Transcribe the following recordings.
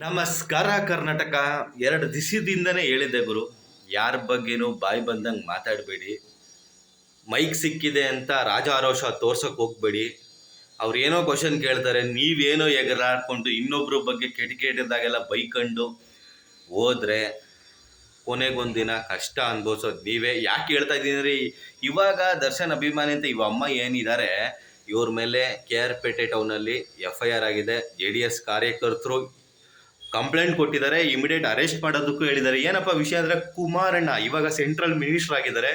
ನಮಸ್ಕಾರ ಕರ್ನಾಟಕ. ಎರಡು ದಿಸದಿಂದನೇ ಹೇಳಿದ್ದೆ ಗುರು, ಯಾರ ಬಗ್ಗೆನೂ ಬಾಯಿ ಬಂದಂಗೆ ಮಾತಾಡಬೇಡಿ. ಮೈಕ್ ಸಿಕ್ಕಿದೆ ಅಂತ ರಾಜಾರೋಷ ತೋರ್ಸೋಕೆ ಹೋಗ್ಬೇಡಿ. ಅವ್ರು ಏನೋ ಕ್ವಶನ್ ಕೇಳ್ತಾರೆ, ನೀವೇನೋ ಎಗರಾಡ್ಕೊಂಡು ಇನ್ನೊಬ್ರ ಬಗ್ಗೆ ಕೆಟ್ಟ ಕೆಟ್ಟದಾಗೆಲ್ಲ ಬೈಕೊಂಡು ಹೋದ್ರೆ ಕೊನೆಗೊಂದಿನ ಕಷ್ಟ ಅನ್ಭವಿಸೋದು ನೀವೇ. ಯಾಕೆ ಹೇಳ್ತಾ ಇದ್ದೀನಿ ಇವಾಗ ದರ್ಶನ್ ಅಭಿಮಾನಿ ಅಂತ ಇವ ಅಮ್ಮ ಏನಿದ್ದಾರೆ ಇವ್ರ ಮೇಲೆ ಕೆ ಆರ್ ಪೇಟೆ ಟೌನಲ್ಲಿ ಎಫ್ ಐ ಆರ್ ಆಗಿದೆ. ಜೆ ಡಿ ಎಸ್ ಕಾರ್ಯಕರ್ತರು ಕಂಪ್ಲೇಂಟ್ ಕೊಟ್ಟಿದ್ದಾರೆ, ಇಮಿಡಿಯೇಟ್ ಅರೆಸ್ಟ್ ಮಾಡೋದಕ್ಕೂ ಹೇಳಿದ್ದಾರೆ. ಏನಪ್ಪ ವಿಷಯ ಅಂದರೆ ಕುಮಾರಣ್ಣ ಇವಾಗ ಸೆಂಟ್ರಲ್ ಮಿನಿಸ್ಟರ್ ಆಗಿದ್ದಾರೆ,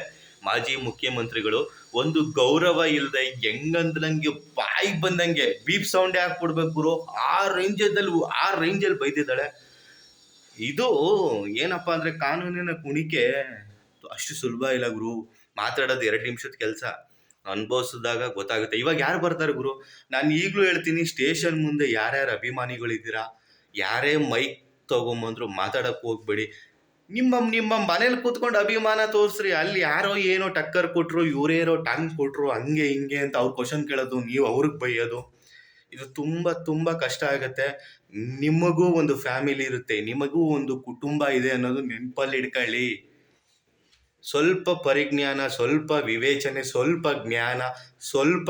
ಮಾಜಿ ಮುಖ್ಯಮಂತ್ರಿಗಳು. ಒಂದು ಗೌರವ ಇಲ್ಲದೆ ಹೆಂಗಂತ ನನಗೆ ಬಾಯಿಗೆ ಬಂದಂಗೆ ಬೀಪ್ ಸೌಂಡೇ ಹಾಕ್ಬಿಡ್ಬೇಕು ಆ ರೇಂಜಲ್ಲಿ ಆ ರೇಂಜಲ್ಲಿ ಬೈದಿದ್ದಾಳೆ. ಇದು ಏನಪ್ಪ ಅಂದರೆ ಕಾನೂನಿನ ಕುಣಿಕೆ ಅಷ್ಟು ಸುಲಭ ಇಲ್ಲ ಗುರು. ಮಾತಾಡೋದು ಎರಡು ನಿಮಿಷದ ಕೆಲಸ. ಅನುಭವಿಸಿದಾಗ ಗೊತ್ತಾಗುತ್ತೆ. ಇವಾಗ ಯಾರು ಬರ್ತಾರೆ ಗುರು? ನಾನು ಈಗಲೂ ಹೇಳ್ತೀನಿ, ಸ್ಟೇಷನ್ ಮುಂದೆ ಯಾರ್ಯಾರು ಅಭಿಮಾನಿಗಳಿದ್ದೀರಾ? ಯಾರೇ ಮೈಕ್ ತಗೊಂಬಂದ್ರು ಮಾತಾಡಕ್ಕೆ ಹೋಗ್ಬೇಡಿ. ನಿಮ್ಮ ನಿಮ್ಮ ಮನೇಲಿ ಕೂತ್ಕೊಂಡು ಅಭಿಮಾನ ತೋರಿಸ್ರಿ. ಅಲ್ಲಿ ಯಾರೋ ಏನೋ ಟಕ್ಕರ್ ಕೊಟ್ರು, ಇವರೇನೋ ಟಂಗ್ ಕೊಟ್ರು, ಹಂಗೆ ಹಿಂಗೆ ಅಂತ ಅವ್ರು ಕ್ವಶನ್ ಕೇಳೋದು, ನೀವು ಅವ್ರಿಗೆ ಬೈಯೋದು. ಇದು ತುಂಬ ತುಂಬ ಕಷ್ಟ ಆಗುತ್ತೆ. ನಿಮಗೂ ಒಂದು ಫ್ಯಾಮಿಲಿ ಇರುತ್ತೆ. ನಿಮಗೂ ಒಂದು ಕುಟುಂಬ ಇದೆ ಅನ್ನೋದು ನೆನಪಲ್ಲಿ ಇಟ್ಕೊಳ್ಳಿ. ಸ್ವಲ್ಪ ಪರಿಜ್ಞಾನ, ಸ್ವಲ್ಪ ವಿವೇಚನೆ, ಸ್ವಲ್ಪ ಜ್ಞಾನ, ಸ್ವಲ್ಪ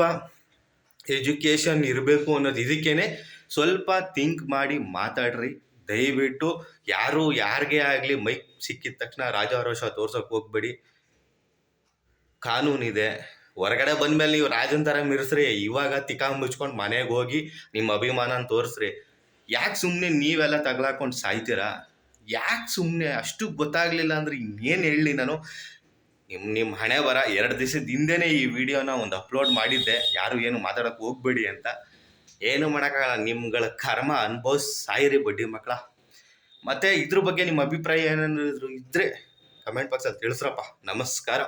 ಎಜುಕೇಷನ್ ಇರಬೇಕು ಅನ್ನೋದು ಇದಕ್ಕೇನೆ ಸ್ವಲ್ಪ ಥಿಂಕ್ ಮಾಡಿ ಮಾತಾಡ್ರಿ. ದಯವಿಟ್ಟು ಯಾರು ಯಾರಿಗೆ ಆಗಲಿ ಮೈಕ್ ಸಿಕ್ಕಿದ ತಕ್ಷಣ ರಾಜಾರೋಷ ತೋರ್ಸೋಕೆ ಹೋಗ್ಬೇಡಿ. ಕಾನೂನಿದೆ ಹೊರಗಡೆ ಬಂದಮೇಲೆ ನೀವು ರಾಜನ್ ಥರ ಮಿರ್ಸ್ರಿ. ಇವಾಗ ತಿಕಾ ಮುಚ್ಕೊಂಡು ಮನೆಗೆ ಹೋಗಿ ನಿಮ್ಮ ಅಭಿಮಾನನ ತೋರಿಸ್ರಿ. ಯಾಕೆ ಸುಮ್ಮನೆ ನೀವೆಲ್ಲ ತಗ್ಲಾಕೊಂಡು ಸಾಯ್ತೀರಾ? ಯಾಕೆ ಸುಮ್ಮನೆ ಅಷ್ಟು ಗೊತ್ತಾಗ್ಲಿಲ್ಲ ಅಂದ್ರೆ ಇನ್ನೇನು ಹೇಳಲಿ ನಾನು? ನಿಮ್ಮ ನಿಮ್ಮ ಹಣೆ ಬರ ಎರಡು ದಿವಸದ ಹಿಂದೆನೇ ಈ ವಿಡಿಯೋನ ಒಂದು ಅಪ್ಲೋಡ್ ಮಾಡಿದ್ದೆ. ಯಾರು ಏನು ಮಾತಾಡಕ್ಕೆ ಹೋಗ್ಬೇಡಿ ಅಂತ. ಏನು ಮಾಡೋಕ್ಕಾಗಲ್ಲ, ನಿಮ್ಗಳ ಕರ್ಮ ಅನುಭವ ಸಾಯಿರಿ ಬಡ್ಡಿ ಮಕ್ಕಳ. ಮತ್ತೆ ಇದ್ರ ಬಗ್ಗೆ ನಿಮ್ಮ ಅಭಿಪ್ರಾಯ ಏನಾದ್ರು ಇದ್ರೆ ಕಮೆಂಟ್ ಬಾಕ್ಸಲ್ಲಿ ತಿಳಿಸ್ರಪ್ಪ. ನಮಸ್ಕಾರ.